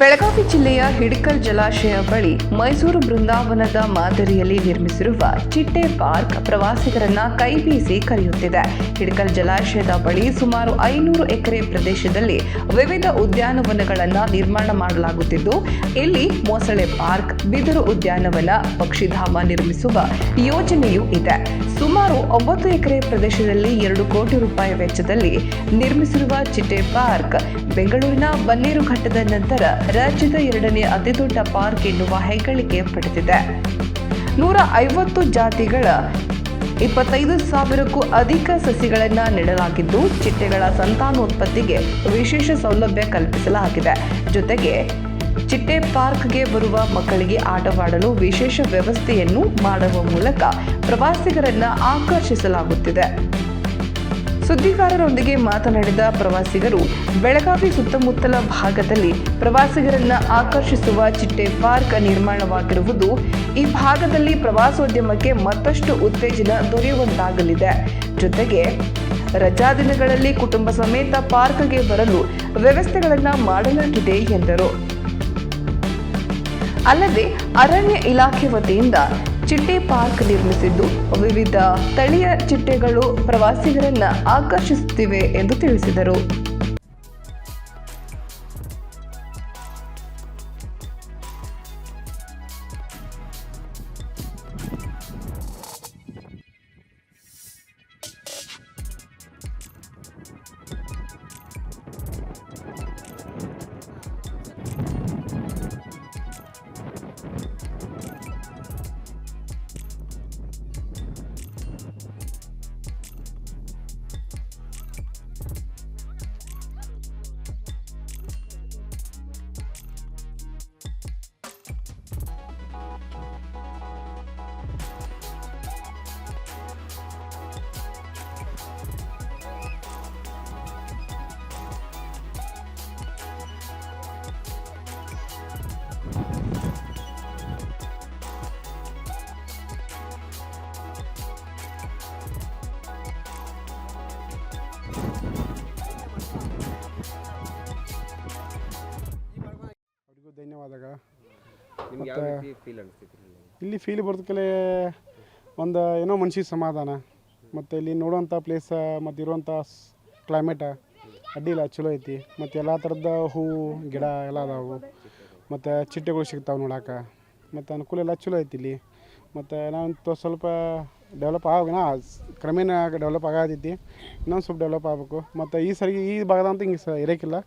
ಬೆಳಗಾವಿ ಜಿಲ್ಲೆಯ ಹಿಡಕಲ್ ಜಲಾಶಯ ಬಳಿ ಮೈಸೂರು ಬೃಂದಾವನದ ಮಾದರಿಯಲ್ಲಿ ನಿರ್ಮಿಸಿರುವ ಚಿಟ್ಟೆ ಪಾರ್ಕ್ ಪ್ರವಾಸಿಗರನ್ನ ಕೈಬೀಸಿ ಕರೆಯುತ್ತಿದೆ. ಹಿಡಕಲ್ ಜಲಾಶಯದ ಬಳಿ ಸುಮಾರು ಐನೂರು ಎಕರೆ ಪ್ರದೇಶದಲ್ಲಿ ವಿವಿಧ ಉದ್ಯಾನವನಗಳನ್ನು ನಿರ್ಮಾಣ ಮಾಡಲಾಗುತ್ತಿದ್ದು, ಇಲ್ಲಿ ಮೊಸಳೆ ಪಾರ್ಕ್, ಬಿದಿರು ಉದ್ಯಾನವನ, ಪಕ್ಷಿಧಾಮ ನಿರ್ಮಿಸುವ ಯೋಜನೆಯೂ ಇದೆ. ಸುಮಾರು ಒಂಬತ್ತು ಎಕರೆ ಪ್ರದೇಶದಲ್ಲಿ ಎರಡು ಕೋಟಿ ರೂಪಾಯಿ ವೆಚ್ಚದಲ್ಲಿ ನಿರ್ಮಿಸಿರುವ ಚಿಟ್ಟೆ ಪಾರ್ಕ್ ಬೆಂಗಳೂರಿನ ಬನ್ನೇರುಘಟ್ಟದ ನಂತರ ರಾಜ್ಯದ ಎರಡನೇ ಅತಿದೊಡ್ಡ ಪಾರ್ಕ್ ಎನ್ನುವ ಹೆಗ್ಗಳಿಕೆ ಪಡೆದಿದೆ. ನೂರ ಐವತ್ತು ಜಾತಿಗಳ ಇಪ್ಪತ್ತೈದು ಸಾವಿರಕ್ಕೂ ಅಧಿಕ ಸಸಿಗಳನ್ನು ನೆಡಲಾಗಿದ್ದು, ಚಿಟ್ಟೆಗಳ ಸಂತಾನೋತ್ಪತ್ತಿಗೆ ವಿಶೇಷ ಸೌಲಭ್ಯ ಕಲ್ಪಿಸಲಾಗಿದೆ. ಜೊತೆಗೆ, ಚಿಟ್ಟೆ ಪಾರ್ಕ್ಗೆ ಬರುವ ಮಕ್ಕಳಿಗೆ ಆಟವಾಡಲು ವಿಶೇಷ ವ್ಯವಸ್ಥೆಯನ್ನು ಮಾಡುವ ಮೂಲಕ ಪ್ರವಾಸಿಗರನ್ನು ಆಕರ್ಷಿಸಲಾಗುತ್ತಿದೆ. ಸುದ್ದಿಗಾರರೊಂದಿಗೆ ಮಾತನಾಡಿದ ಪ್ರವಾಸಿಗರು, ಬೆಳಗಾವಿ ಸುತ್ತಮುತ್ತಲ ಭಾಗದಲ್ಲಿ ಪ್ರವಾಸಿಗರನ್ನ ಆಕರ್ಷಿಸುವ ಚಿಟ್ಟೆ ಪಾರ್ಕ್ ನಿರ್ಮಾಣವಾಗಿರುವುದು ಈ ಭಾಗದಲ್ಲಿ ಪ್ರವಾಸೋದ್ಯಮಕ್ಕೆ ಮತ್ತಷ್ಟು ಉತ್ತೇಜನ ದೊರೆಯುವಂತಾಗಲಿದೆ. ಜೊತೆಗೆ ರಜಾ ದಿನಗಳಲ್ಲಿ ಕುಟುಂಬ ಸಮೇತ ಪಾರ್ಕ್ಗೆ ಬರಲು ವ್ಯವಸ್ಥೆಗಳನ್ನು ಮಾಡಲಾಗಿದೆ ಎಂದರು. ಅಲ್ಲದೆ ಅರಣ್ಯ ಇಲಾಖೆ ವತಿಯಿಂದ ಚಿಟ್ಟೆ ಪಾರ್ಕ್ ನಿರ್ಮಿಸಿದ್ದು. ವಿವಿಧ ತಳಿಯ ಚಿಟ್ಟೆಗಳು ಪ್ರವಾಸಿಗರನ್ನ ಆಕರ್ಷಿಸುತ್ತಿವೆ ಎಂದು ತಿಳಿಸಿದರು. ಅವರಿಗೂ ಧನ್ಯವಾದಗಳು. ನಿಮ್ಗೆ ಯಾವ ರೀತಿ ಫೀಲ್ ಅನಿಸ್ತೈತಿ ಇಲ್ಲಿ? ಇಲ್ಲಿ ಫೀಲ್ ಬರ್ತಕಲೆ ಒಂದು ಏನೋ ಮನ್ಸಿಗೆ ಸಮಾಧಾನ. ಮತ್ತು ಇಲ್ಲಿ ನೋಡುವಂಥ ಪ್ಲೇಸ ಮತ್ತು ಇರುವಂಥ ಕ್ಲೈಮೇಟ ಅಡ್ಡಿಲ್ಲ ಚಲೋ ಐತಿ. ಮತ್ತು ಎಲ್ಲ ಥರದ ಹೂವು ಗಿಡ ಎಲ್ಲ ಅದಾವು. ಮತ್ತು ಚಿಟ್ಟೆಗಳು ಸಿಗ್ತಾವೆ ನೋಡಾಕ. ಮತ್ತು ಅನುಕೂಲ ಎಲ್ಲ ಚಲೋ ಐತಿ ಇಲ್ಲಿ. ಮತ್ತು ನಾವು ಸ್ವಲ್ಪ ಡೆವಲಪ್ ಆಗ ಕ್ರಮೇಣ ಡೆವಲಪ್ ಆಗತೈತಿ ಇನ್ನೊಂದು ಸ್ವಲ್ಪ ಡೆವಲಪ್ ಆಗಬೇಕು. ಮತ್ತು ಈ ಸರಿ ಈ ಭಾಗದಂತ ಹಿಂಗೆ ಸ ಇರೋಕ್ಕಿಲ್ಲ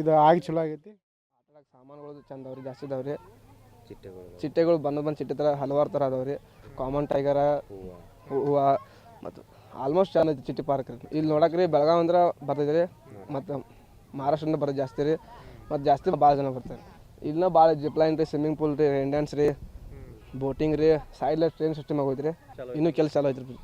ಇದು ಆಗಿ ಚಲೋ ಆಗೈತಿ. ಸಾಮಾನುಗಳು ಚಂದ ಅವ್ರಿ ಜಾಸ್ತಿ ಅದಾವ್ರಿ ಚಿಟ್ಟೆಗಳು. ಚಿಟ್ಟೆಗಳು ಬಂದು ಬಂದು ಚಿಟ್ಟೆ ಥರ ಹಲವಾರು ಥರ ಅದಾವ್ರಿ ಕಾಮನ್ ಟೈಗರ ಹೂವು. ಮತ್ತು ಆಲ್ಮೋಸ್ಟ್ ಚಂದ ಐತಿ ಚಿಟ್ಟಿ ಪಾರ್ಕ್ ರೀ. ಇಲ್ಲಿ ನೋಡಕ್ಕೆ ರೀ ಬೆಳಗಾವಿ ಅಂದ್ರೆ ಬರ್ತೈತೆ ರೀ. ಮತ್ತು ಮಹಾರಾಷ್ಟ್ರದಿಂದ ಬರೋದು ಜಾಸ್ತಿ ರೀ. ಮತ್ತು ಜಾಸ್ತಿ ಭಾಳ ಜನ ಬರ್ತಾರೆ. ಇಲ್ಲಿನ ಭಾಳ ಜಿಪ್ಲೈನ್ ರೀ ಸ್ವಿಮ್ಮಿಂಗ್ ಪೂಲ್ ರೀ ರೈನ್ ಡ್ಯಾನ್ಸ್ ರೀ ಬೋಟಿಂಗ್ ರೀ ಸೈಡ್ ಟ್ರೈನ್ ಸಿಸ್ಟಮ್ ಆಗೋಯ್ತು ರೀ ಇನ್ನೂ ಕೆಲಸ ಚಾಲು ಐತ್ರಿ.